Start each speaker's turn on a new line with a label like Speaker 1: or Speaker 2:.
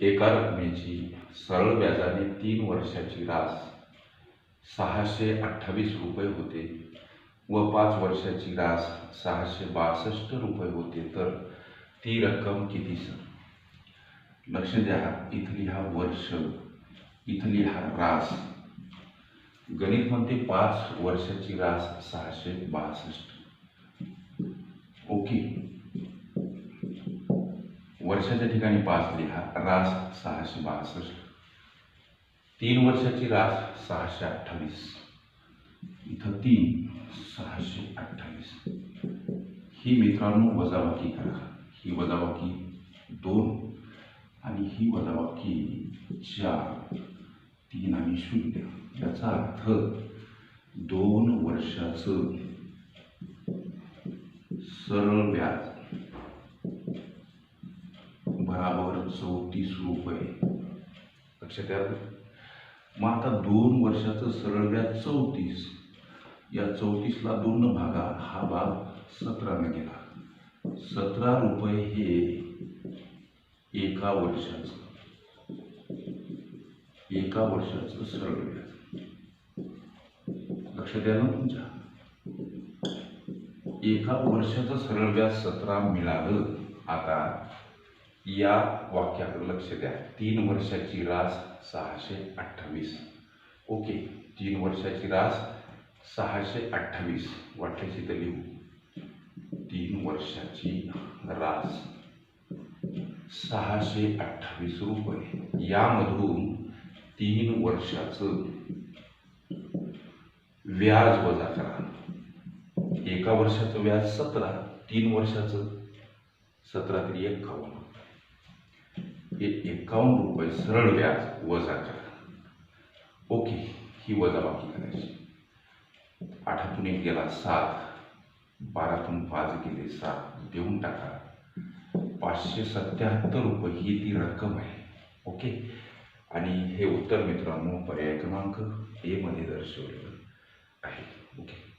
Speaker 1: एका रकमेची सरळ व्याजाने तीन वर्षाची रास. सहाशे अठ्ठावीस रुपये होते. व पाच वर्षाची रास सहाशे बासष्ट रुपये होते. तर ती रक्कम किती सर? लक्ष द्या इथली हा वर्ष इथली हा रास. गणित म्हणते पाच वर्षाची रास सहाशे बासष्ट. ओके. वर्षाच्या ठिकाणी पाच लिहा रास सहाशे बासष्ट. तीन वर्षाची रास सहाशे अठ्ठावीस. इथं तीन सहाशे अठ्ठावीस. ही मित्रांनो वजाबाकी करा. ही वजाबाकी दोन आणि ही वजाबाकी चार. तीन आणि शून्य. याचा अर्थ दोन वर्षाचं सरळ व्याज. चौतीस रुपये. लक्षात आलं मग आता दोन वर्षाचं सरळ व्याज चौतीस. या चौतीसला दोन भागा. हा भाग सतराने गेला. सतरा रुपये हे एका वर्षाचं. एका वर्षाचं सरळ व्याज. लक्षात द्या ना तुमच्या. एका वर्षाचं सरळ व्याज सतरा मिळालं. आता या वाक्याकडे लक्ष द्या. तीन वर्षाची रास सहाशे अठ्ठावीस. ओके तीन वर्षाची रास सहाशे अठ्ठावीस. वाटल्याची तर लिहू. तीन वर्षाची रास सहाशे अठ्ठावीस रुपये. यामधून तीन वर्षाचं व्याज वजा करा. एका वर्षाचं व्याज सतरा तीन वर्षाचं सतरा तरी एक्कावन्न हे एक्कावन्न रुपये सरळ व्याज वजा करा ओके ही वजाबाकी करायची. आठातून एक गेला सात बारातून पाच गेले सात देऊन टाका. पाचशे सत्याहत्तर रुपये ही ती रक्कम आहे. ओके? आणि हे उत्तर मित्रांनो पर्याय क्रमांक ए मध्ये दर्शवलेलं आहे. ओके?